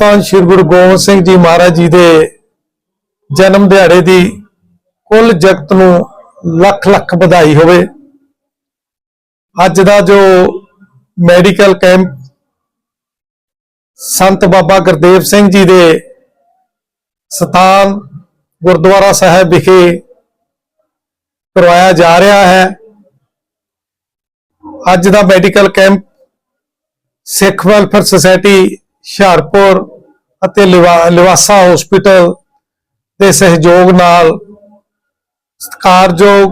ਧੰਨ ਸ਼੍ਰੀ ਗੁਰੂ ਗੋਬਿੰਦ ਸਿੰਘ ਜੀ ਮਹਾਰਾਜ ਜੀ ਦੇ ਜਨਮ ਦਿਹਾੜੇ ਦੀ ਕੁੱਲ ਜਗਤ ਨੂੰ ਲੱਖ ਲੱਖ ਵਧਾਈ ਹੋਵੇ। ਅੱਜ ਦਾ ਜੋ ਮੈਡੀਕਲ ਕੈਂਪ ਸੰਤ ਬਾਬਾ ਗੁਰਦੇਵ ਸਿੰਘ ਜੀ ਦੇ ਸਥਾਨ ਗੁਰਦੁਆਰਾ ਸਾਹਿਬ ਵਿਖੇ ਕਰਵਾਇਆ ਜਾ ਰਿਹਾ ਹੈ। ਅੱਜ ਦਾ medical camp Sikh welfare society Hoshiarpur ਅਤੇ ਲਿਵਾ- ਲਿਵਾਸਾ ਹਸਪੀਟਲ ਦੇ ਸਹਿਯੋਗ ਨਾਲ ਸਤਿਕਾਰਯੋਗ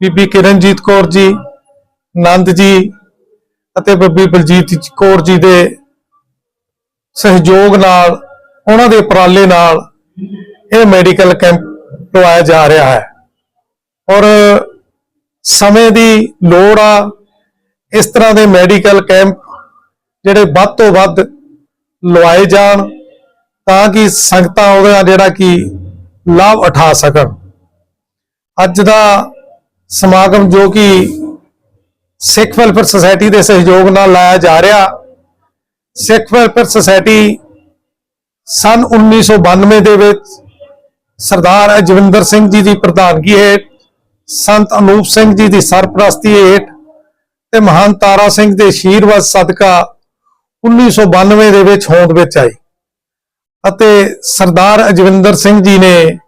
ਬੀਬੀ ਕਿਰਨਜੀਤ ਕੌਰ ਜੀ, ਨੰਦ ਜੀ ਅਤੇ ਬੀਬੀ ਬਲਜੀਤ ਕੌਰ ਜੀ ਦੇ ਸਹਿਯੋਗ ਨਾਲ ਉਹਨਾਂ ਦੇ ਉਪਰਾਲੇ ਨਾਲ ਇਹ ਮੈਡੀਕਲ ਕੈਂਪ ਲਵਾਇਆ ਜਾ ਰਿਹਾ ਹੈ। ਔਰ ਸਮੇਂ ਦੀ ਲੋੜ ਆ ਇਸ ਤਰ੍ਹਾਂ ਦੇ ਮੈਡੀਕਲ ਕੈਂਪ ਜਿਹੜੇ ਵੱਧ ਤੋਂ ਵੱਧ ਲਵਾਏ ਜਾਣ ਤਾਂ ਕਿ ਸੰਗਤਾਂ ਉਹਦਾ ਜਿਹੜਾ ਕਿ ਲਾਭ ਉਠਾ ਸਕਣ। ਅੱਜ ਦਾ ਸਮਾਗਮ ਜੋ ਕਿ ਸਿੱਖ ਵੈਲਫੇਅਰ ਸੁਸਾਇਟੀ ਦੇ ਸਹਿਯੋਗ ਨਾਲ ਲਾਇਆ ਜਾ ਰਿਹਾ, ਸਿੱਖ ਵੈਲਫੇਅਰ ਸੁਸਾਇਟੀ ਸਨ 1992 ਦੇ ਵਿੱਚ ਸਰਦਾਰ ਅਜਵਿੰਦਰ ਸਿੰਘ ਜੀ ਦੀ ਪ੍ਰਧਾਨਗੀ ਹੇਠ, ਸੰਤ ਅਨੂਪ ਸਿੰਘ ਜੀ ਦੀ ਸਰਪ੍ਰਸਤੀ ਹੇਠ ਤੇ ਮਹਾਨ ਤਾਰਾ ਸਿੰਘ ਦੇ ਆਸ਼ੀਰਵਾਦ ਸਦਕਾ 1992 ਦੇ ਵਿੱਚ ਹੋਂਦ ਵਿੱਚ ਆਈ ਅਤੇ ਸਰਦਾਰ ਅਜਵਿੰਦਰ ਸਿੰਘ ਜੀ ਨੇ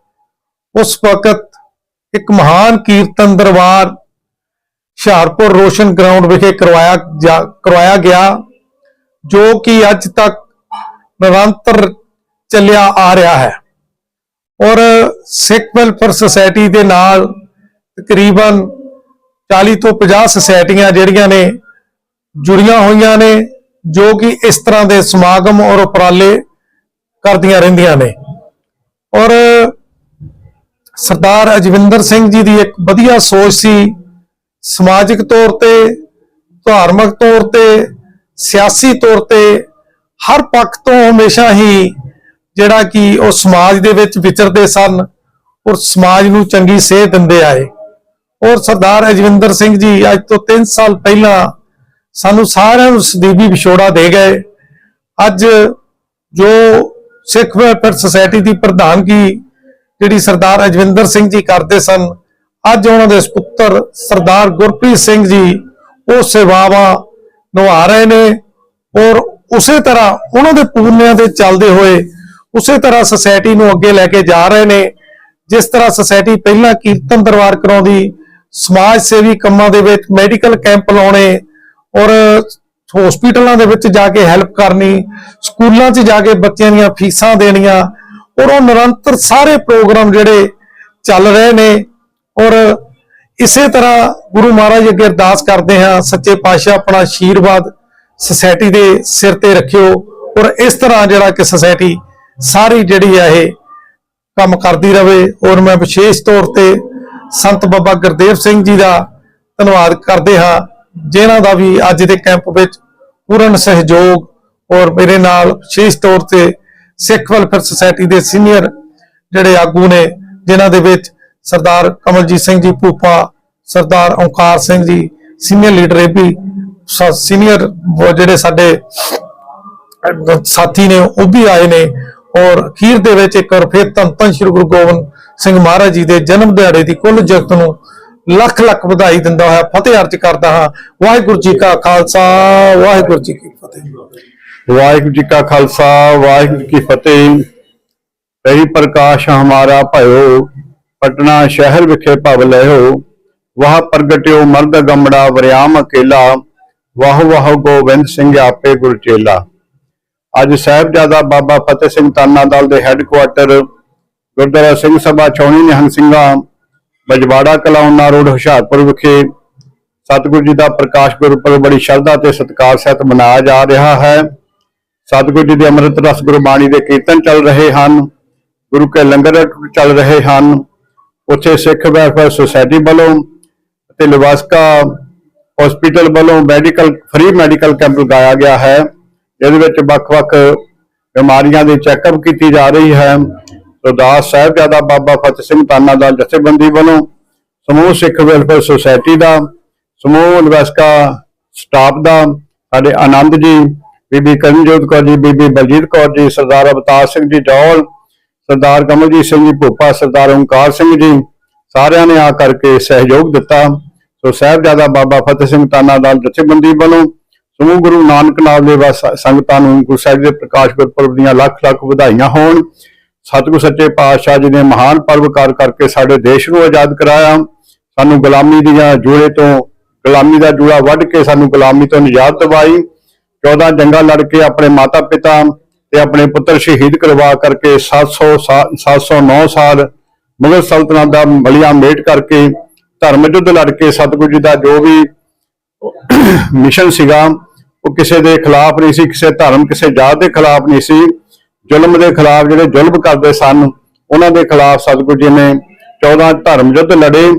ਉਸ ਵਕਤ ਇੱਕ ਮਹਾਨ ਕੀਰਤਨ ਦਰਬਾਰ ਹੁਸ਼ਿਆਰਪੁਰ ਰੋਸ਼ਨ ਗਰਾਊਂਡ ਵਿਖੇ ਕਰਵਾਇਆ ਜਾ- ਕਰਵਾਇਆ ਗਿਆ, ਜੋ ਕਿ ਅੱਜ ਤੱਕ ਨਿਰੰਤਰ ਚੱਲਿਆ ਆ ਰਿਹਾ ਹੈ। ਔਰ ਸਿੱਖ ਵੈਲਫੇਅਰ ਸੁਸਾਇਟੀ ਦੇ ਨਾਲ ਤਕਰੀਬਨ 40 ਤੋਂ 50 ਸੁਸਾਇਟੀਆਂ ਜਿਹੜੀਆਂ ਨੇ ਜੁੜੀਆਂ ਹੋਈਆਂ ਨੇ ਜੋ ਕਿ ਇਸ ਤਰ੍ਹਾਂ ਦੇ ਸਮਾਗਮ ਔਰ ਉਪਰਾਲੇ ਕਰਦੀਆਂ ਰਹਿੰਦੀਆਂ ਨੇ। ਔਰ ਸਰਦਾਰ ਅਜਵਿੰਦਰ ਸਿੰਘ ਜੀ ਦੀ ਇੱਕ ਵਧੀਆ ਸੋਚ ਸੀ ਸਮਾਜਿਕ ਤੌਰ ਤੇ, ਧਾਰਮਿਕ ਤੌਰ ਤੇ, ਸਿਆਸੀ ਤੌਰ ਤੇ, ਹਰ ਪੱਖ ਤੋਂ ਹਮੇਸ਼ਾ ਹੀ ਜਿਹੜਾ ਕਿ ਉਹ ਸਮਾਜ ਦੇ ਵਿੱਚ ਵਿਚਰਦੇ ਸਨ ਔਰ ਸਮਾਜ ਨੂੰ ਚੰਗੀ ਸੇਧ ਦਿੰਦੇ ਆਏ। ਔਰ ਸਰਦਾਰ ਅਜਵਿੰਦਰ ਸਿੰਘ ਜੀ ਅੱਜ ਤੋਂ 3 ਸਾਲ ਪਹਿਲਾਂ ਸਾਨੂੰ ਸਾਰਿਆਂ ਨੂੰ ਸਦੀਵੀ ਵਿਛੋੜਾ ਦੇ ਗਏ। ਅੱਜ ਜੋ ਸਿੱਖ ਵੈਲਫੇਅਰ ਸੁਸਾਇਟੀ ਦੀ ਪ੍ਰਧਾਨਗੀ ਜਿਹੜੀ ਸਰਦਾਰ ਅਜਵਿੰਦਰ ਸਿੰਘ ਜੀ ਕਰਦੇ ਸਨ, ਅੱਜ ਉਹਨਾਂ ਦੇ ਸੁਪੁੱਤਰ ਸਰਦਾਰ ਗੁਰਪ੍ਰੀਤ ਸਿੰਘ ਜੀ ਉਹ ਸੇਵਾਵਾਂ ਨਿਭਾ ਰਹੇ ਨੇ ਔਰ ਉਸੇ ਤਰ੍ਹਾਂ ਉਹਨਾਂ ਦੇ ਪੂਰਨਿਆਂ ਦੇ ਚੱਲਦੇ ਹੋਏ ਉਸੇ ਤਰ੍ਹਾਂ ਸੁਸਾਇਟੀ ਨੂੰ ਅੱਗੇ ਲੈ ਕੇ ਜਾ ਰਹੇ ਨੇ। ਜਿਸ ਤਰ੍ਹਾਂ ਸੁਸਾਇਟੀ ਪਹਿਲਾਂ ਕੀਰਤਨ ਦਰਬਾਰ ਕਰਾਉਂਦੀ, ਸਮਾਜ ਸੇਵੀ ਕੰਮਾਂ ਦੇ ਵਿੱਚ ਮੈਡੀਕਲ ਕੈਂਪ ਲਾਉਣੇ ਔਰ ਹਸਪੀਟਲਾਂ ਦੇ ਵਿੱਚ ਜਾ ਕੇ ਹੈਲਪ ਕਰਨੀ, ਸਕੂਲਾਂ 'ਚ ਜਾ ਕੇ ਬੱਚਿਆਂ ਦੀਆਂ ਫੀਸਾਂ ਦੇਣੀਆਂ, ਔਰ ਉਹ ਨਿਰੰਤਰ ਸਾਰੇ ਪ੍ਰੋਗਰਾਮ ਜਿਹੜੇ ਚੱਲ ਰਹੇ ਨੇ, ਔਰ ਇਸੇ ਤਰ੍ਹਾਂ ਗੁਰੂ ਮਹਾਰਾਜ ਅੱਗੇ ਅਰਦਾਸ ਕਰਦੇ ਹਾਂ, ਸੱਚੇ ਪਾਤਸ਼ਾਹ ਆਪਣਾ ਆਸ਼ੀਰਵਾਦ ਸੁਸਾਇਟੀ ਦੇ ਸਿਰ ਤੇ ਰੱਖਿਓ, ਔਰ ਇਸ ਤਰ੍ਹਾਂ ਜਿਹੜਾ ਕਿ ਸੁਸਾਇਟੀ ਸਾਰੀ ਜਿਹੜੀ ਹੈ ਇਹ ਕੰਮ ਕਰਦੀ ਰਵੇ, ਔਰ ਮੈਂ ਵਿਸ਼ੇਸ਼ ਤੌਰ ਤੇ ਸੰਤ ਬਾਬਾ ਗੁਰਦੇਵ ਸਿੰਘ ਜੀ ਦਾ ਧੰਨਵਾਦ ਕਰਦੇ ਹਾਂ। ਜਿਨ੍ਹਾਂ ਦਾ ਵੀ ਅੱਜ ਦੇ ਕੈਂਪ ਵਿੱਚ ਪੂਰਨ ਸਹਿਯੋਗ ਔਰ ਮੇਰੇ ਨਾਲ ਵਿਸ਼ੇਸ਼ ਤੌਰ ਤੇ ਸਿੱਖ ਵੈਲਫੇਅਰ ਸੁਸਾਇਟੀ ਦੇ ਸੀਨੀਅਰ ਜਿਹੜੇ ਆਗੂ ਨੇ, ਜਿਨ੍ਹਾਂ ਦੇ ਵਿੱਚ ਸਰਦਾਰ ਕਮਲਜੀਤ ਸਿੰਘ ਜੀ ਭੂਪਾ, ਸਰਦਾਰ ਓਂਕਾਰ ਸਿੰਘ ਜੀ, ਸੀਨੀਅਰ ਲੀਡਰ ਇਹ ਸੀਨੀਅਰ ਜਿਹੜੇ ਸਾਡੇ ਸਾਥੀ ਨੇ, ਉਹ ਵੀ ਆਏ ਨੇ ਔਰ ਅਖੀਰ ਦੇ ਵਿੱਚ ਇੱਕ ਵਾਰ ਫਿਰ ਧੰਨ ਧੰਨ ਸ਼੍ਰੀ ਗੁਰੂ ਗੋਬਿੰਦ ਸਿੰਘ ਮਹਾਰਾਜ ਜੀ ਦੇ ਜਨਮ ਦਿਹਾੜੇ ਦੀ ਕੁੱਲ ਜਗਤ ਨੂੰ ਲੱਖ ਲੱਖ ਵਧਾਈ ਦਿੰਦਾ ਹੋਇਆ, ਫਤਿਹ ਅਰਜ ਕਰਦਾ ਹਾਂ। ਵਾਹਿਗੁਰੂ ਜੀ ਕਾ ਖਾਲਸਾ, ਵਾਹਿਗੁਰੂ ਜੀ ਕੀ ਫਤਿਹ। ਵਾਹਿਗੁਰੂ ਜੀ ਕਾ ਖਾਲਸਾ, ਵਾਹਿਗੁਰੂ ਕੀ ਫਤਿਹ। ਰਹੀ ਪ੍ਰਕਾਸ਼ ਹਮਾਰਾ ਭਇਓ, ਪਟਨਾ ਸ਼ਹਿਰ ਵਿਖੇ ਭਵ ਲਿਓ ਵਾਹ ਪ੍ਰਗਟਿਓ ਮਰਦ ਗੰਮੜਾ ਵਰਿਆਮ ਅਕੇਲਾ। ਵਾਹ ਵਾਹ ਗੋਬਿੰਦ ਸਿੰਘ ਆਪੇ ਗੁਰ ਚੇਲਾ। ਅੱਜ ਸਾਹਿਬਜ਼ਾਦਾ ਬਾਬਾ ਫਤਿਹ ਸਿੰਘ ਤਾਨਾ ਦਲ ਦੇ ਹੈੱਡਕੁਆਟਰ ਗੁਰਦੁਆਰਾ ਸਿੰਘ ਸਭਾ ਚੌਣੀ ਨਿਹੰਗ ਸਿੰਘਾਂ ਬਜਵਾੜਾ ਕਲਾਉਣਾ ਰੋਡ ਹੁਸ਼ਿਆਰਪੁਰ ਵਿਖੇ ਸਤਿਗੁਰੂ ਜੀ ਦਾ ਪ੍ਰਕਾਸ਼ ਗੁਰਪੁਰਬ ਬੜੀ ਸ਼ਰਧਾ ਤੇ ਸਤਿਕਾਰ ਸਹਿਤ ਮਨਾਇਆ ਜਾ ਰਿਹਾ ਹੈ। ਸਤਿਗੁਰੂ ਜੀ ਦੇ ਅੰਮ੍ਰਿਤ ਰਸ ਗੁਰਬਾਣੀ ਦੇ ਕੀਰਤਨ ਚੱਲ ਰਹੇ ਹਨ। ਗੁਰੂ ਕੇ ਲੰਗਰ ਚੱਲ ਰਹੇ ਹਨ। ਉੱਥੇ ਸਿੱਖ ਵੈਲਫੇਅਰ ਸੁਸਾਇਟੀ ਵੱਲੋਂ ਅਤੇ ਲਿਵਾਸਕਾ ਹਸਪੀਟਲ ਵੱਲੋਂ ਮੈਡੀਕਲ ਫ੍ਰੀ ਮੈਡੀਕਲ ਕੈਂਪ ਲਗਾਇਆ ਗਿਆ ਹੈ। ਜਿਹਦੇ ਵਿੱਚ ਵੱਖ-ਵੱਖ ਬਿਮਾਰੀਆਂ ਦੀ ਚੈੱਕਅਪ ਕੀਤੀ ਜਾ ਰਹੀ ਹੈ। ਸਰਦਾਰ ਸਾਹਿਬਜ਼ਾਦਾ ਬਾਬਾ ਫਤਿਹ ਸਿੰਘ ਤਾਨਾ ਦਾ ਜਥੇਬੰਦੀ ਵੱਲੋਂ ਸਮੂਹ ਸਿੱਖ ਵੈਲਫੇਅਰ ਸੁਸਾਇਟੀ ਦਾ, ਸਮੂਹ ਲਿਵਾਸਕਾ ਸਟਾਫ ਦਾ, ਸਾਡੇ ਆਨੰਦ ਜੀ, ਬੀਬੀ ਕਰਨਜੋਤ ਕੌਰ ਜੀ, ਬੀਬੀ ਬਲਜੀਤ ਕੌਰ ਜੀ, ਸਰਦਾਰ ਅਵਤਾਰ ਸਿੰਘ ਜੀ ਜੌਲ ਸਰਦਾਰ ਕਮਲਜੀਤ ਸਿੰਘ ਜੀ ਭੋਪਾ, ਸਰਦਾਰ ਓਮਕਾਰ ਸਿੰਘ ਜੀ, ਸਾਰਿਆਂ ਨੇ ਆ ਕਰਕੇ ਸਹਿਯੋਗ ਦਿੱਤਾ। ਸੋ ਸਾਹਿਬਜ਼ਾਦਾ ਬਾਬਾ ਫਤਿਹ ਸਿੰਘ ਤਾਨਾ ਦਾ ਜਥੇਬੰਦੀ ਵੱਲੋਂ ਸਮੂਹ ਗੁਰੂ ਨਾਨਕ ਨਾਮ ਦੇ ਸੰਗਤਾਂ ਨੂੰ ਗੁਰੂ ਸਾਹਿਬ ਦੇ ਪ੍ਰਕਾਸ਼ ਗੁਰਪੁਰਬ ਦੀਆਂ ਲੱਖ ਲੱਖ ਵਧਾਈਆਂ ਹੋਣ। ਸਤਿਗੁਰ ਸੱਚੇ ਪਾਤਸ਼ਾਹ ਜੀ ਨੇ ਮਹਾਨ ਪਰਵਕਾਰ ਕਰਕੇ ਸਾਡੇ ਦੇਸ਼ ਨੂੰ ਆਜ਼ਾਦ ਕਰਾਇਆ। ਸਾਨੂੰ ਗੁਲਾਮੀ ਦੀਆਂ ਜੂੜੇ ਤੋਂ ਗੁਲਾਮੀ ਦਾ ਜੂੜਾ ਵੱਢ ਕੇ ਸਾਨੂੰ ਗੁਲਾਮੀ ਤੋਂ ਨਿਜਾਤ ਦਿਵਾਈ। 14 ਜੰਗਾਂ ਲੜ ਕੇ ਆਪਣੇ ਮਾਤਾ ਪਿਤਾ ਤੇ ਆਪਣੇ ਪੁੱਤਰ ਸ਼ਹੀਦ ਕਰਵਾ ਕਰਕੇ 700 ਸਾ- 709 ਸਾਲ ਮੁਗਲ ਸਲਤਨਤ ਦਾ ਬਲੀਆਂ ਮੇਟ ਕਰਕੇ ਧਰਮ ਯੁੱਧ ਲੜ ਕੇ ਸਤਿਗੁਰੂ ਜੀ ਦਾ ਜੋ ਵੀ ਮਿਸ਼ਨ ਸੀਗਾ, ਉਹ ਕਿਸੇ ਦੇ ਖਿਲਾਫ ਨਹੀਂ ਸੀ, ਕਿਸੇ ਧਰਮ, ਕਿਸੇ ਜਾਤ ਦੇ ਖਿਲਾਫ ਨਹੀਂ ਸੀ। ਜ਼ੁਲਮ ਦੇ ਖਿਲਾਫ ਜਿਹੜੇ ਜ਼ੁਲਮ ਕਰਦੇ ਸਨ, ਉਹਨਾਂ ਦੇ ਖਿਲਾਫ ਸਤਿਗੁਰੂ ਜੀ ਨੇ 14 ਧਰਮ ਯੁੱਧ ਲੜੇ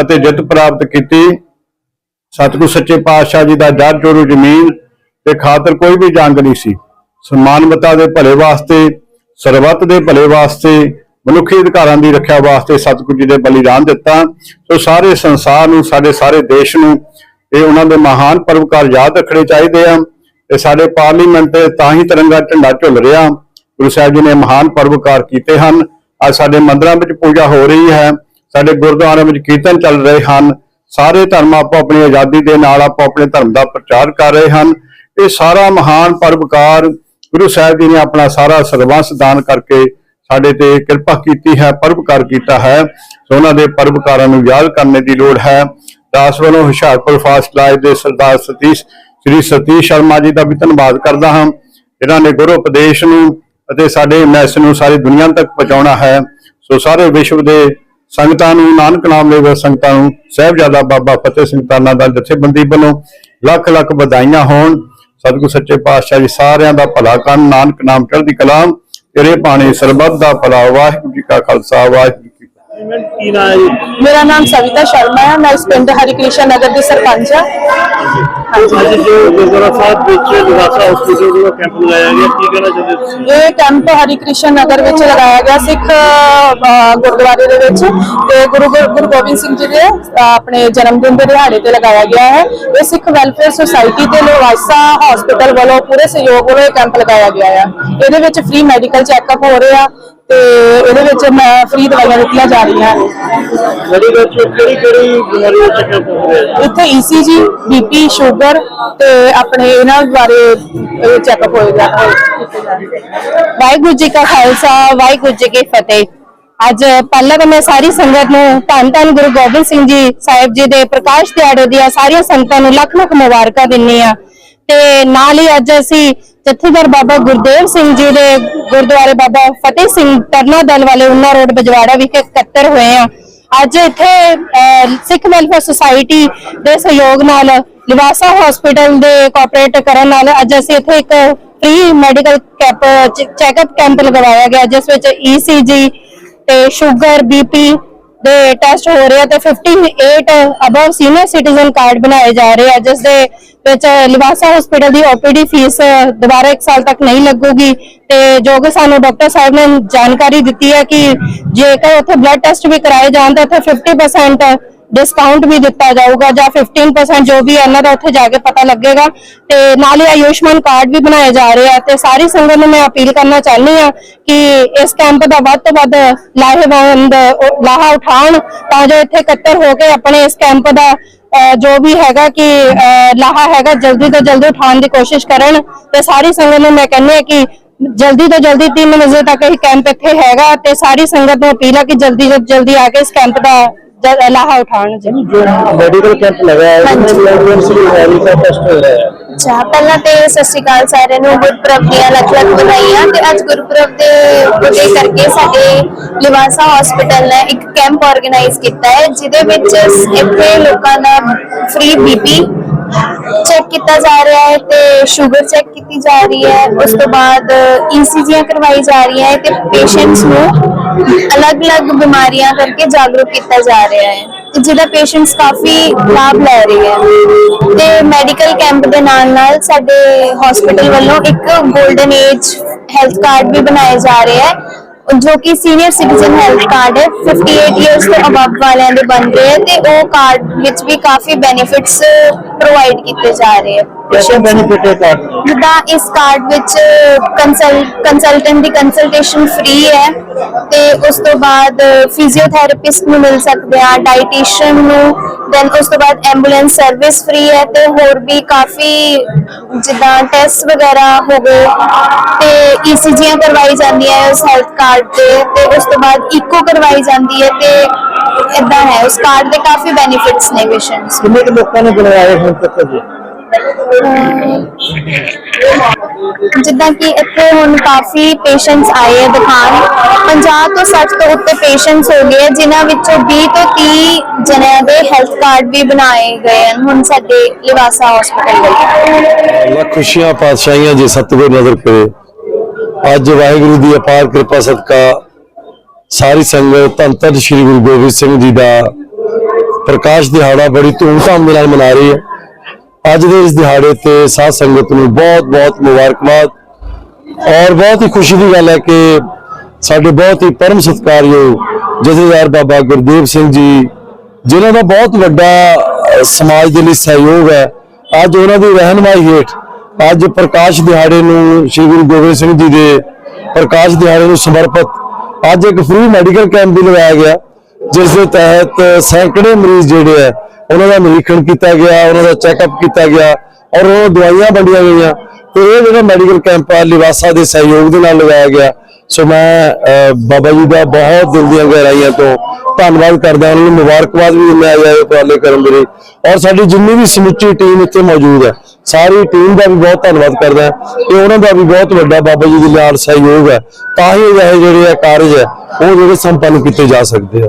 ਅਤੇ ਜਿੱਤ ਪ੍ਰਾਪਤ ਕੀਤੀ। ਸਤਿਗੁਰੂ ਸੱਚੇ ਪਾਤਸ਼ਾਹ ਜੀ ਦਾ ਜਰ ਜੋਰੂ ਜ਼ਮੀਨ ਤੇ ਖਾਤਰ ਕੋਈ ਵੀ ਜੰਗ ਨਹੀਂ ਸੀ। ਸਮਾਨਵਤਾ ਦੇ ਭਲੇ ਵਾਸਤੇ, ਸਰਬੱਤ ਦੇ ਭਲੇ ਵਾਸਤੇ, ਮਨੁੱਖੀ ਅਧਿਕਾਰਾਂ ਦੀ ਰੱਖਿਆ ਵਾਸਤੇ ਸਤਿਗੁਰੂ ਜੀ ਨੇ ਬਲੀਦਾਨ ਦਿੱਤਾ। ਸੋ ਸਾਰੇ ਸੰਸਾਰ ਨੂੰ, ਸਾਡੇ ਸਾਰੇ ਦੇਸ਼ ਨੂੰ ਇਹ ਉਹਨਾਂ ਦੇ ਮਹਾਨ ਪਰਵਕਾਰ ਯਾਦ ਰੱਖਣੇ ਚਾਹੀਦੇ ਆ। ਤੇ ਸਾਡੇ ਪਾਰਲੀਮੈਂਟ ਤੇ ਤਾਂ ਹੀ ਤਿਰੰਗਾ ਝੰਡਾ ਝੁੱਲ ਰਿਹਾ। ਗੁਰੂ ਸਾਹਿਬ ਜੀ ਨੇ ਮਹਾਨ ਪਰਵਕਾਰ ਕੀਤੇ ਹਨ। ਅੱਜ ਸਾਡੇ ਮੰਦਰਾਂ ਵਿੱਚ ਪੂਜਾ ਹੋ ਰਹੀ ਹੈ। ਸਾਡੇ ਗੁਰਦੁਆਰਿਆਂ ਵਿੱਚ ਕੀਰਤਨ ਚੱਲ ਰਹੇ ਹਨ। ਸਾਰੇ ਧਰਮ ਆਪੋ ਆਪਣੀ ਆਜ਼ਾਦੀ ਦੇ ਨਾਲ ਆਪੋ ਆਪਣੇ ਧਰਮ ਦਾ ਪ੍ਰਚਾਰ ਕਰ ਰਹੇ ਹਨ। ਇਹ ਸਾਰਾ ਮਹਾਨ ਪਰਵਕਾਰ ਗੁਰੂ ਸਾਹਿਬ ਜੀ ਨੇ ਆਪਣਾ ਸਾਰਾ ਸਰਬੰਸ ਦਾਨ ਕਰਕੇ ਸਾਡੇ ਤੇ ਕਿਰਪਾ ਕੀਤੀ ਹੈ ਪਰਵਕਾਰ ਕੀਤਾ ਹੈ। ਸੋ ਉਹਨਾਂ ਦੇ ਪਰਵਕਾਰਾਂ ਨੂੰ ਯਾਦ ਕਰਨੇ ਦੀ ਲੋੜ ਹੈ। ਦਾਸ ਵੱਲੋਂ ਹੁਸ਼ਿਆਰਪੁਰ ਫਾਸਟ ਲਾਈਵ ਦੇ ਸਰਦਾਰ ਸਤੀਸ਼, ਸ੍ਰੀ ਸਤੀਸ਼ ਸ਼ਰਮਾ ਜੀ ਦਾ ਵੀ ਧੰਨਵਾਦ ਕਰਦਾ ਹਾਂ। ਇਹਨਾਂ ਨੇ ਗੁਰੂ ਉਪਦੇਸ਼ ਨੂੰ ਅਤੇ ਸਾਡੇ ਮੈਸੇਜ ਨੂੰ ਸਾਰੀ ਦੁਨੀਆ ਤੱਕ ਪਹੁੰਚਾਉਣਾ ਹੈ। ਸੋ ਸਾਰੇ ਵਿਸ਼ਵ ਦੇ ਸੰਗਤਾਂ ਨੂੰ, ਨਾਨਕ ਨਾਮ ਦੇ ਸੰਗਤਾਂ ਨੂੰ, ਸਹਿਬਜ਼ਾਦਾ ਬਾਬਾ ਫਤਿਹ ਸਿੰਘ ਤਾਨਾ ਦਾ ਜਥੇਬੰਦੀ ਵੱਲੋਂ ਲੱਖ ਲੱਖ ਵਧਾਈਆਂ ਹੋਣ। ਸਤਿਗੁਰ ਸੱਚੇ ਪਾਤਸ਼ਾਹ ਜੀ ਸਾਰਿਆਂ ਦਾ ਭਲਾ ਕਰਨ, ਨਾਨਕ ਨਾਮ ਚੜ੍ਹਦੀ ਕਲਾਮ ਤੇਰੇ ਪਾਣੀ ਸਰਬੱਤ ਦਾ ਭਲਾ। ਵਾਹਿਗੁਰੂ ਜੀ ਕਾ ਖਾਲਸਾ, ਵਾਹਿਗੁਰੂ ਜੀ ਮੈਮ ਕੀ ਨਾਮ ਹੈ ਜੀ? ਮੇਰਾ ਨਾਮ ਸਵਿਤਾ ਸ਼ਰਮਾ ਹੈ ਮੈਂ ਇਸ ਪਿੰਡ ਹਰੀਕ੍ਰਿਸ਼ਨ ਨਗਰ ਦੀ ਸਰਪੰਚ ਹਾਂ। ਅੱਜ ਜੋ ਗੁਰਦੁਆਰਾ ਸਾਹਿਬ ਵਿੱਚ ਨਿਵਾਸਾ ਹਸਪੀਟਲ ਦਾ ਕੈਂਪ ਲਗਾਇਆ ਗਿਆ ਕੀ ਕਹਿਣਾ ਚਾਹੁੰਦੇ ਹੋ ਤੁਸੀਂ? ਇਹ ਕੈਂਪ ਹਰੀਕ੍ਰਿਸ਼ਨ ਨਗਰ ਵਿੱਚ ਲਗਾਇਆ ਗਿਆ ਸਿੱਖ ਅਹ, ਗੁਰਦੁਆਰੇ ਦੇ ਵਿੱਚ ਤੇ ਗੁਰੂ ਗੁਰੂ ਗੋਬਿੰਦ ਸਿੰਘ ਜੀ ਦੇ ਅਹ, ਆਪਣੇ ਜਨਮ ਦਿਨ ਦੇ ਦਿਹਾੜੇ ਤੇ ਲਗਾਇਆ ਗਿਆ ਹੈ। ਇਹ ਸਿੱਖ ਵੈਲਫੇਅਰ ਸੁਸਾਇਟੀ ਤੇ ਲੋਵਾਸਾ ਹਸਪੀਟਲ ਵੱਲੋਂ ਪੂਰੇ ਸਹਿਯੋਗ ਵੱਲੋਂ ਇਹ ਕੈਂਪ ਲਗਾਇਆ ਗਿਆ ਹੈ ਇਹਦੇ ਵਿੱਚ ਫ੍ਰੀ ਮੈਡੀਕਲ ਚੈੱਕਅਪ ਹੋ ਰਿਹਾ ਤੇ ਇਹਦੇ ਵਿੱਚ ਫ੍ਰੀ ਦਵਾਈਆਂ ਦਿੱਤੀਆਂ ਜਾ ਰਹੀਆਂ। ਨੇ ਮੈਡੀਕਲ ਚ ਕਿਹੜੀ ਕਿਹੜੀ ਬਿਮਾਰੀ ਦਾ ਚੈੱਕਅਪ ਹੋ ਰਿਹਾ ਇੱਥੇ ਈਸੀਜੀ ਬੀਪੀ ਸ਼ੂਗਰ ਤੇ ਆਪਣੇ ਇਹਨਾਂ ਬਾਰੇ ਚੈੱਕਅਪ ਹੋਏਗਾ। ਵਾਹਿਗੁਰੂ ਜੀ ਕਾ ਖਾਲਸਾ ਵਾਹਿਗੁਰੂ ਜੀ ਕੀ ਫਤਿਹ। ਅੱਜ ਪਹਿਲਾਂ ਤਾਂ ਮੈਂ ਸਾਰੀ ਸੰਗਤ ਨੂੰ ਧੰਨ ਧੰਨ ਗੁਰੂ ਗੋਬਿੰਦ ਸਿੰਘ ਜੀ ਸਾਹਿਬ ਜੀ ਦੇ ਪ੍ਰਕਾਸ਼ ਦਿਹਾੜੇ ਦੀਆਂ ਸਾਰੀਆਂ ਸੰਗਤਾਂ ਨੂੰ ਲੱਖ ਲੱਖ ਮੁਬਾਰਕਾਂ ਦਿੰਨੀ ਆ ਤੇ ਨਾਲ ਹੀ ਅੱਜ ਅਸੀਂ ਜਥੇਦਾਰ ਬਾਬਾ ਗੁਰਦੇਵ ਸਿੰਘ ਜੀ ਦੇ ਗੁਰਦੁਆਰੇ ਬਾਬਾ ਫਤਿਹ ਸਿੰਘ ਤਰਨਾ ਦਲ ਵਾਲੇ ਉਨਾ ਰੋਡ ਬਜਵਾੜਾ ਵਿਖੇ ਇਕੱਤਰ ਹੋਏ ਆ। ਅੱਜ ਇੱਥੇ ਸਿੱਖ ਵੈਲਫੇਅਰ ਸੁਸਾਇਟੀ ਦੇ ਸਹਿਯੋਗ ਨਾਲ ਲਿਵਾਸਾ ਹਸਪੀਟਲ ਦੇ ਕੋਆਪਰੇਟ ਕਰਨ ਨਾਲ ਅੱਜ ਅਸੀਂ ਇੱਥੇ ਇੱਕ free medical camp checkup camp ਲਗਵਾਇਆ ਗਿਆ, ਜਿਸ ਵਿੱਚ ECG ਤੇ ਸ਼ੂਗਰ ਬੀਪੀ ਦੇ ਟੈਸਟ ਹੋ ਰਹੇ ਆ ਤੇ 58 ਅਬਵ ਸੀਨੀਅਰ ਸਿਟੀਜ਼ਨ ਕਾਰਡ ਬਣਾਏ ਜਾ ਰਹੇ ਆ, ਜਿਸ ਦੇ ਵਿੱਚ ਲਿਵਾਸਾ ਹਸਪੀਟਲ ਦੀ OPD ਫੀਸ ਦੁਬਾਰਾ 1 ਸਾਲ ਤੱਕ ਨਹੀਂ ਲੱਗੂਗੀ ਤੇ ਜੋ ਕਿ ਸਾਨੂੰ ਡਾਕਟਰ ਸਾਹਿਬ ਨੇ ਜਾਣਕਾਰੀ ਦਿੱਤੀ ਹੈ ਕਿ ਜੇਕਰ ਉੱਥੇ ਬਲੱਡ ਟੈਸਟ ਵੀ ਕਰਾਏ ਜਾਣ ਤਾਂ ਉੱਥੇ 50% ਡਿਸਕਾਊਂਟ ਵੀ ਦਿੱਤਾ ਜਾਊਗਾ ਜਾਂ 15% ਜੋ ਵੀ ਇਹਨਾਂ ਦਾ ਉੱਥੇ ਜਾ ਕੇ ਪਤਾ ਲੱਗੇਗਾ। ਤੇ ਨਾਲ ਹੀ ਆਯੁਸ਼ਮਾਨ ਕਾਰਡ ਵੀ ਬਣਾਏ ਜਾ ਰਹੇ ਆ। ਤੇ ਸਾਰੀ ਸੰਗਤ ਨੂੰ ਮੈਂ ਅਪੀਲ ਕਰਨਾ ਚਾਹੁੰਦੀ ਆ ਕਿ ਇਸ ਕੈਂਪ ਦਾ ਵੱਧ ਤੋਂ ਵੱਧ ਲਾਹੇਵੰਦ ਲਾਹਾ ਉਠਾਉਣ, ਤਾਂ ਜੋ ਇੱਥੇ ਇਕੱਤਰ ਹੋ ਕੇ ਆਪਣੇ ਇਸ ਕੈਂਪ ਦਾ ਜੋ ਵੀ ਹੈਗਾ ਕਿ ਲਾਹਾ ਹੈਗਾ, ਜਲਦੀ ਤੋਂ ਜਲਦੀ ਉਠਾਉਣ ਦੀ ਕੋਸ਼ਿਸ਼ ਕਰਨ। ਤੇ ਸਾਰੀ ਸੰਗਤ ਨੂੰ ਮੈਂ ਕਹਿੰਦੀ ਹਾਂ ਕਿ ਜਲਦੀ ਤੋਂ ਜਲਦੀ 3 ਵਜੇ ਤੱਕ ਇਹ ਕੈਂਪ ਇੱਥੇ ਹੈਗਾ। ਤੇ ਸਾਰੀ ਸੰਗਤ ਨੂੰ ਅਪੀਲ ਹੈ ਕਿ ਜਲਦੀ ਤੋਂ ਜਲਦੀ ਆ ਕੇ ਇਸ ਕੈਂਪ ਦਾ ਉਠਾਉਣ ਜੀ ਜੋ ਮੈਡੀਕਲ ਕੈਂਪ ਲਗਾਇਆ ਹੈ ਹਾਂਜੀ। ਉਹਦੇ ਵਿੱਚ ਵੀ ਹੈਰੀ ਦਾ ਟੈਸਟ ਹੋ ਰਿਹਾ ਹੈ ਅੱਛਾ ਪਹਿਲਾਂ ਤੇ ਸਤਿ ਸ਼੍ਰੀ ਅਕਾਲ ਸਾਰਿਆਂ ਨੂੰ ਗੁਰਪੁਰਬ ਦੀਆਂ ਲੱਖ ਲੱਖ ਵਧਾਈਆਂ ਤੇ ਅੱਜ ਗੁਰਪੁਰਬ ਦੇ ਉਹਦੇ ਕਰਕੇ ਸਾਡੇ ਲਿਵਾਸਾ ਹਸਪੀਟਲ ਨੇ ਇੱਕ ਕੈਂਪ ਆਰਗੇਨਾਈਜ਼ ਕੀਤਾ ਹੈ ਜਿਹਦੇ ਵਿੱਚ ਇੱਥੇ ਲੋਕਾਂ ਦਾ ਫ੍ਰੀ ਬੀਪੀ ਚੈੱਕ ਕੀਤਾ ਜਾ ਰਿਹਾ ਹੈ ਤੇ ਸ਼ੂਗਰ ਚੈੱਕ ਕੀਤੀ ਜਾ ਰਹੀ ਹੈ ਉਸ ਤੋਂ ਬਾਅਦ ਈਸੀਜੀਆਂ ਕਰਵਾਈ ਜਾ ਰਹੀਆਂ ਹੈ ਤੇ ਪੇਸ਼ੈਂਟਸ ਨੂੰ ਅਲੱਗ-ਅਲੱਗ ਬਿਮਾਰੀਆਂ ਕਰਕੇ ਜਾਗਰੂਕ ਕੀਤਾ ਜਾ ਰਿਹਾ ਹੈ ਤੇ ਜਿਹਦਾ ਪੇਸ਼ੈਂਟਸ ਕਾਫੀ ਲਾਭ ਲੈ ਰਹੇ ਹੈ। ਤੇ ਮੈਡੀਕਲ ਕੈਂਪ ਦੇ ਨਾਲ ਨਾਲ ਸਾਡੇ ਹਸਪੀਟਲ ਵੱਲੋਂ ਇੱਕ 골ਡਨ ਏਜ ਹੈਲਥ ਕਾਰਡ ਵੀ ਬਣਾਏ ਜਾ ਰਹੇ ਹੈ। ਜੋ ਕਿ ਸੀਨੀਅਰ ਸਿਟੀਜ਼ਨ ਹੈਲਥ ਕਾਰਡ ਹੈ 58 ਇਅਰਸ ਤੋਂ ਅਬਵ ਵਾਲਿਆਂ ਦੇ ਬਣ ਰਹੇ ਹੈ ਤੇ ਉਹ ਕਾਰਡ ਵਿੱਚ ਵੀ ਕਾਫੀ ਬੈਨੀਫਿਟਸ ਪ੍ਰੋਵਾਈਡ ਕੀਤੇ ਜਾ ਰਹੇ ਹੈ। ਕਿਹੜਾ ਬੈਨੀਫਿਟ ਹੈ ਕਾਰਡ ਜਿੱਦਾਂ ਇਸ ਕਾਰਡ ਵਿੱਚ ਕੰਸਲਟੈਂਟ ਦੀ ਕੰਸਲਟੇਸ਼ਨ ਫ੍ਰੀ ਹੈ ਤੇ ਉਸ ਤੋਂ ਬਾਅਦ ਫਿਜ਼ੀਓਥੈਰੇਪਿਸਟ ਨੂੰ ਮਿਲ ਸਕਦੇ ਆ ਡਾਈਟੀਸ਼ੀਅਨ ਨੂੰ ਦੈਨ ਉਸ ਤੋਂ ਬਾਅਦ ਐਂਬੂਲੈਂਸ ਸਰਵਿਸ ਫ੍ਰੀ ਹੈ ਤੇ ਹੋਰ ਵੀ ਕਾਫੀ ਜਿੱਦਾਂ ਟੈਸਟ ਵਗੈਰਾ ਹੋ ਗਏ ਤੇ ਈਸੀਜੀਆਂ ਕਰਵਾਈ ਜਾਂਦੀਆਂ ਹੈ ਉਸ ਹੈਲਥ ਕਾਰਡ ਤੇ ਤੇ ਉਸ ਤੋਂ ਬਾਅਦ ਇਕੋ ਕਰਵਾਈ ਜਾਂਦੀ ਹੈ ਤੇ ਇਦਾਂ ਹੈ, ਉਸ ਕਾਰਡ ਦੇ ਕਾਫੀ ਬੈਨੀਫਿਟਸ ਨੇ ਪੇਸ਼ੈਂਟਸ ਕਿੰਨੇ ਕੁ ਲੋਕਾਂ ਨੇ ਬਣਵਾਏ ਹੁਣ ਤੱਕ ਜੀ? ਜਿੱਦਾਂ ਕਿ ਇੱਥੇ ਹੁਣ ਕਾਫੀ ਪੇਸ਼ੈਂਟਸ ਆਏ ਹੈ ਦਿਖਾਣ 50 ਤੋਂ 60 ਤੋਂ ਉੱਤੇ ਪੇਸ਼ੈਂਟਸ ਹੋ ਗਏ ਜਿਨ੍ਹਾਂ ਵਿੱਚੋਂ 20 ਤੋਂ 30 ਜਣਿਆਂ ਦੇ ਹੈਲਥ ਕਾਰਡ ਵੀ ਬਣਾਏ ਗਏ ਹਨ ਹੁਣ ਸਾਡੇ ਲਿਵਾਸਾ ਹਸਪੀਟਲ ਵਿੱਚ ਲੱਖ ਖੁਸ਼ੀਆਂ, ਪਾਤਸ਼ਾਹੀਆਂ ਜੇ ਸਤਿਗੁਰ ਨਜ਼ਰ ਕਰੇ ਅੱਜ ਵਾਹਿਗੁਰੂ ਦੀ ਅਪਾਰ ਕਿਰਪਾ ਸਦਕਾ ਸਾਰੀ ਸੰਗਤ ਧੰਨ ਧੰਨ ਸ੍ਰੀ ਗੁਰੂ ਗੋਬਿੰਦ ਸਿੰਘ ਜੀ ਦਾ ਪ੍ਰਕਾਸ਼ ਦਿਹਾੜਾ ਬੜੀ ਧੂਮਧਾਮ ਦੇ ਨਾਲ ਮਨਾ ਰਹੀ ਹੈ। ਅੱਜ ਦੇ ਇਸ ਦਿਹਾੜੇ ਤੇ ਸਾਧ ਸੰਗਤ ਨੂੰ ਬਹੁਤ ਬਹੁਤ ਮੁਬਾਰਕਬਾਦ। ਔਰ ਬਹੁਤ ਹੀ ਖੁਸ਼ੀ ਦੀ ਗੱਲ ਹੈ ਕਿ ਸਾਡੇ ਬਹੁਤ ਹੀ ਪਰਮ ਸਤਿਕਾਰਯੋਗ ਜਥੇਦਾਰ ਬਾਬਾ ਗੁਰਦੇਵ ਸਿੰਘ ਜੀ, ਜਿਨ੍ਹਾਂ ਦਾ ਬਹੁਤ ਵੱਡਾ ਸਮਾਜ ਦੇ ਲਈ ਸਹਿਯੋਗ ਹੈ। ਅੱਜ ਉਹਨਾਂ ਦੀ ਰਹਿਨਮਾਈ ਹੇਠ ਅੱਜ ਪ੍ਰਕਾਸ਼ ਦਿਹਾੜੇ ਨੂੰ ਸ੍ਰੀ ਗੁਰੂ ਗੋਬਿੰਦ ਸਿੰਘ ਜੀ ਦੇ ਪ੍ਰਕਾਸ਼ ਦਿਹਾੜੇ ਨੂੰ ਸਮਰਪਿਤ ਅੱਜ ਇੱਕ ਫ੍ਰੀ ਮੈਡੀਕਲ ਕੈਂਪ ਵੀ ਲਗਾਇਆ ਗਿਆ। ਜਿਸ ਦੇ ਤਹਿਤ ਸੈਂਕੜੇ ਮਰੀਜ਼ ਜਿਹੜੇ ਆ, ਉਹਨਾਂ ਦਾ ਨਿਰੀਖਣ ਕੀਤਾ ਗਿਆ, ਉਹਨਾਂ ਦਾ ਚੈੱਕਅਪ ਕੀਤਾ ਗਿਆ ਔਰ ਉਹ ਦਵਾਈਆਂ ਵੰਡੀਆਂ ਗਈਆਂ। ਤੇ ਇਹ ਜਿਹੜਾ ਮੈਡੀਕਲ ਕੈਂਪ ਆ, ਲਿਵਾਸਾ ਦੇ ਸਹਿਯੋਗ ਦੇ ਨਾਲ ਲਗਾਇਆ ਗਿਆ। ਸੋ ਮੈਂ ਬਾਬਾ ਜੀ ਦਾ ਬਹੁਤ ਦਿਲ ਦੀਆਂ ਗਹਿਰਾਈਆਂ ਤੋਂ ਧੰਨਵਾਦ ਕਰਦਾ। ਉਹਨਾਂ ਨੂੰ ਮੁਬਾਰਕਬਾਦ ਵੀ ਦਿੰਦਾ ਆਇਆ ਇਹ ਉਪਰਾਲੇ ਕਰਨ ਦੇ ਲਈ। ਔਰ ਸਾਡੀ ਜਿੰਨੀ ਵੀ ਸਮੁੱਚੀ ਟੀਮ ਇੱਥੇ ਮੌਜੂਦ ਹੈ ਸਾਰੀ ਟੀਮ ਦਾ ਵੀ ਬਹੁਤ ਧੰਨਵਾਦ ਕਰਦਾ। ਹਾਂ ਤੇ ਉਹਨਾਂ ਦਾ ਵੀ ਬਹੁਤ ਵੱਡਾ ਬਾਬਾ ਜੀ ਦੇ ਨਾਲ ਸਹਿਯੋਗ ਹੈ ਤਾਂ ਹੀ ਇਹ ਜਿਹੜੇ ਆ ਕਾਰਜ ਹੈ ਉਹ ਜਿਹੜੇ ਸੰਪੰਨ ਕੀਤੇ ਜਾ ਸਕਦੇ ਆ।